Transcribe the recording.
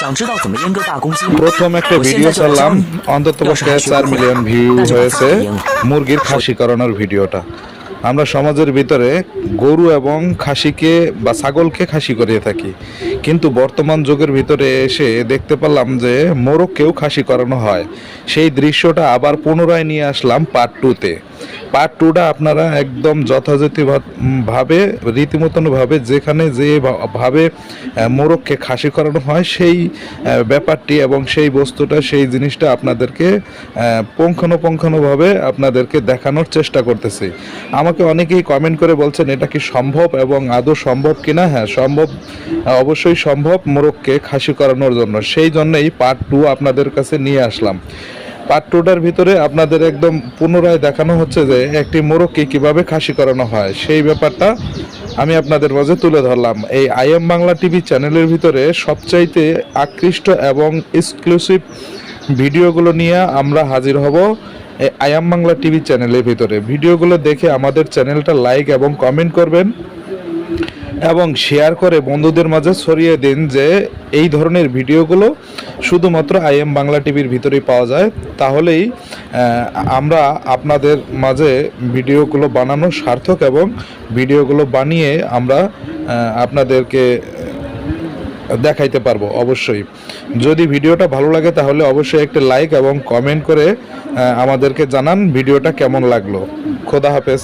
想知道怎么阉割大公鸡吗？ প্রথম একটা 我现 ভিডিও 在就要教 ছাড়লাম 你。 অন্তত 要是 পক্ষে 还学 চার 不会 মিলিয়ন ভিউ 那就 হয়েছে 把它阉了 মুরগির খাসি করানোর ভিডিওটা আমরা সমাজের ভিতরে গরু এবং খাসিকে বা ছাগলকে খাসি করিয়ে থাকি কিন্তু বর্তমান যুগের ভিতরে এসে দেখতে পেলাম যে মোরগকেও খাসি করানো হয় সেই দৃশ্যটা আবার পুনরায় নিয়ে আসলাম পার্ট টুতে পার্ট টুটা আপনারা একদম যথাযথ ভাবে রীতিমতনভাবে যেখানে যে ভাবে মোরগকে খাসি করানো হয়, সেই ব্যাপারটি এবং সেই বস্তুটা, সেই জিনিসটা আপনাদেরকে পুঙ্খানুপুঙ্খানুভাবে আপনাদেরকে দেখানোর চেষ্টা করতেছি। আমাকে অনেকেই কমেন্ট করে বলছেন, এটা কি সম্ভব এবং আদৌ সম্ভব কিনা? হ্যাঁ সম্ভব, অবশ্যই সম্ভব মোরগকে খাসি করানোর জন্য। সেই জন্যই পার্ট টু আপনাদের কাছে নিয়ে আসলাম। পার্ট টুটার ভিতরে আপনাদের একদম পুনরায় দেখানো হচ্ছে যে একটি মোরগকে কীভাবে খাসি করানো হয়। সেই ব্যাপারটা আমি আপনাদের মাঝে তুলে ধরলাম। এই আইএম বাংলা টিভি চ্যানেলের ভিতরে সবচাইতে আকৃষ্ট এবং এক্সক্লুসিভ ভিডিওগুলো নিয়ে আমরা হাজির হব এই আয়াম বাংলা টিভি চ্যানেলের ভিতরে। ভিডিওগুলো দেখে আমাদের চ্যানেলটা লাইক এবং কমেন্ট করবেন। এবং শেয়ার করে বন্ধুদের মাঝে ছড়িয়ে দিন যে এই ধরনের ভিডিওগুলো শুধুমাত্র আইএম বাংলা টিভির ভিতরেই পাওয়া যায়। তাহলেই আমরা আপনাদের মাঝে ভিডিওগুলো বানানো সার্থক এবং ভিডিওগুলো বানিয়ে আমরা আপনাদেরকে দেখাইতে পারব অবশ্যই। যদি ভিডিওটা ভালো লাগে তাহলে অবশ্যই একটা লাইক এবং কমেন্ট করে আমাদেরকে জানান ভিডিওটা কেমন লাগল। খোদা হাফেজ।